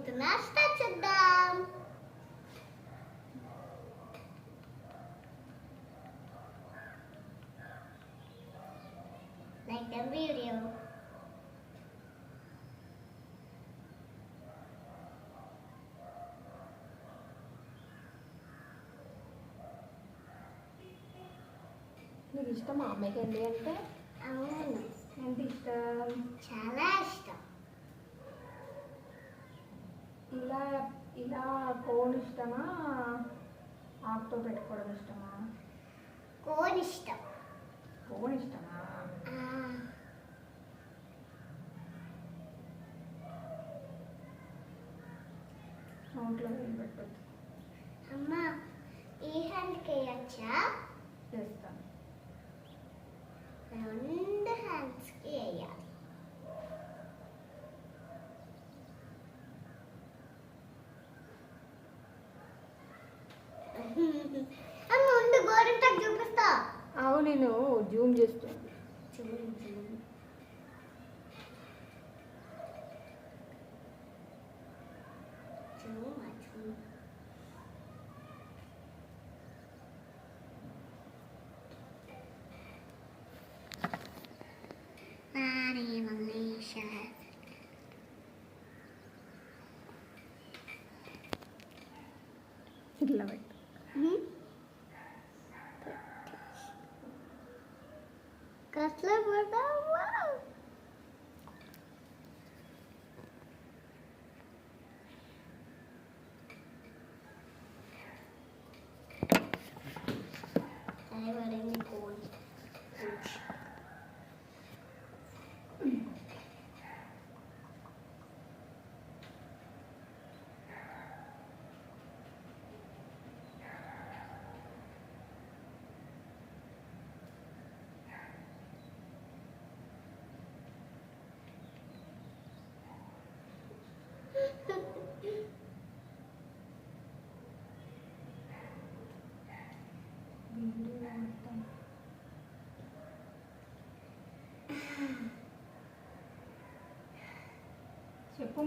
చేయబోతున్నా start చేద్దాం Like the video. నీకు ఇష్టమా మెహందీ అంటే అవును ఎంత ఇష్టం చాలా ఇలా కోన్ ఇష్టమా? ఆకుతో పెట్టుకోవడం ఇష్టమా? కోన్ ఇష్టం. కోన్ ఇష్టమా? నోట్లో పెట్టొద్దు అమ్మ ఈ హ్యాండ్కి వేయచ్చా? చేస్తాను. రెండు హ్యాండ్స్కి వేయాలి నేను జూమ్ చేస్తాను ఇట్లా పెట్టు. Aslı burada?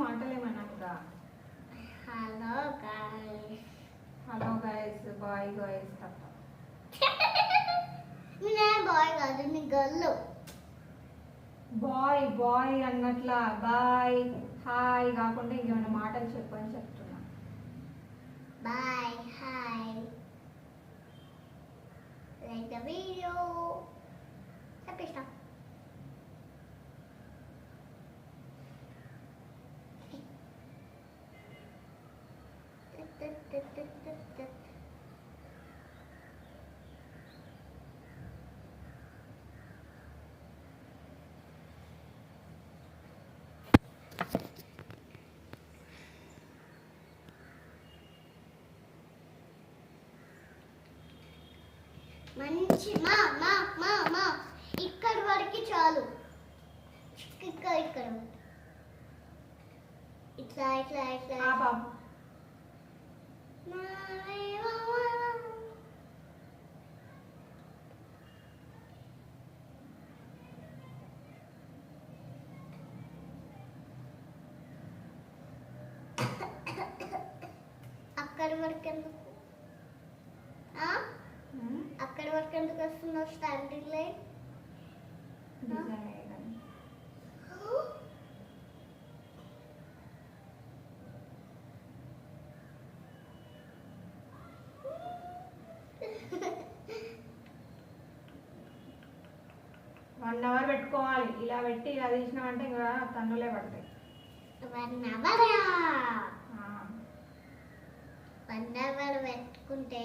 మాటలేమన్నా ఇంకా. Hello guys hello guys bye guys తప్ప నేను బాయ్ కాదు నీ గల్లు బాయ్ బాయ్ అన్నట్లా. బాయ్ హాయ్ కాకుండా ఇంకేమైనా మాటలు చెప్పని చెప్తున్నా. Bye hi like the video చెప్పిస్తా మంచి మా మా మా మా. ఇక్కడ వరకు చాలు. ఇక్కడ ఇక్కడ. ఇట్లా ఇట్లా ఇట్లా. అక్కడి వరకు ఎందుకు? అక్కడి వరకు ఎందుకు వస్తున్నావు? Standing line. వన్ అవర్ పెట్టుకోవాలి. ఇలా పెట్టి ఇలా తీసినామంటే ఇంకా తన్నులే పడతాయి. వన్ అవర్ ఆ. వన్ అవర్ పెట్టుకుంటే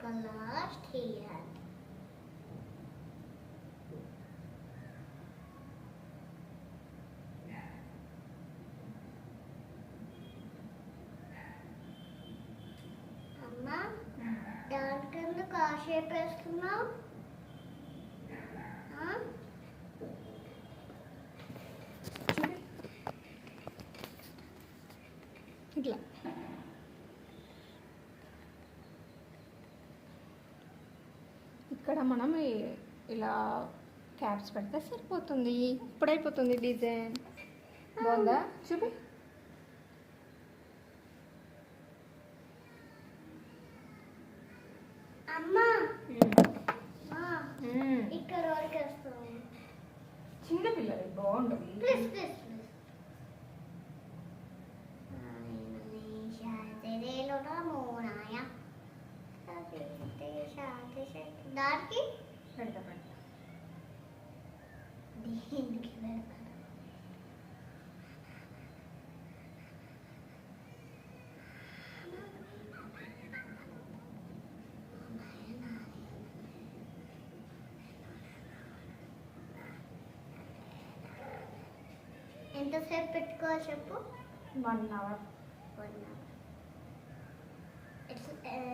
collapsed here. Amma, dad, can the car shape is now? ఇక్కడ మనం ఇలా క్యాప్స్ పెడితే సరిపోతుంది. ఇప్పుడైపోతుంది డిజైన్. బాగుందా? చూపి. చిన్న పిల్లలు బాగుంటుంది దానికి పెడతా పెడతా. దీనికి పెడతాను ఎంతసేపు పెట్టుకోవాలి చెప్పు? One hour. One hour.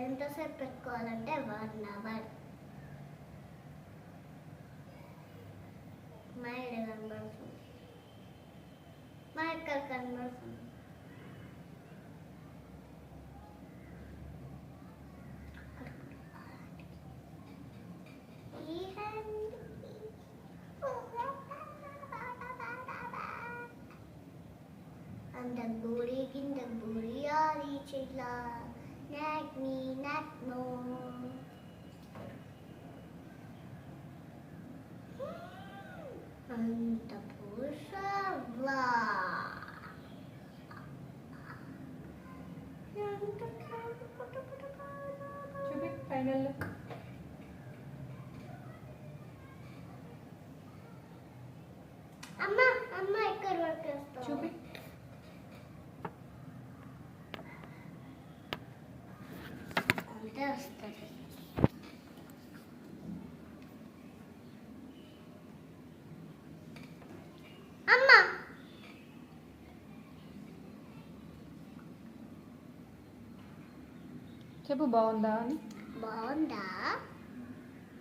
ఎంతసేపు పెట్టుకోవాలంటే వన్ అవర్. మా ఇక్కడ కనబడుతుంది. మా ఇక్కడ కనబడుతుంది ఈ hand. అంత గుడి కింద గుడి ఆడి చిల్ల నాక్ నీ నాక్ నో అంత పురుషవా చూపి ఫైనల్ లుక్ అమ్మ అమ్మ ఇక్కడ వరకు? చూపి. అంతే వస్తుంది. అమ్మ. చెప్పు బాగుందా అని? బాగుందా?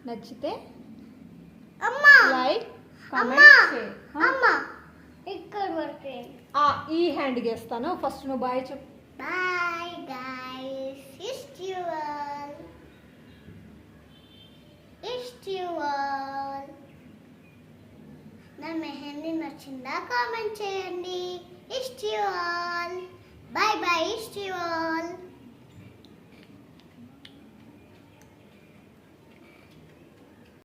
నచ్చితే అమ్మ. లైక్ ఈ హ్యాండ్ గేస్తాను. ఫస్ట్ నువ్వు బాయ్ చెప్పు. బాయ్ గైస్ ఇస్ట్ యు ఆల్ ఇస్ట్ యు ఆల్ నా మెహందీ నచ్చిందా? కామెంట్ చేయండి. ఇస్ట్ యు ఆల్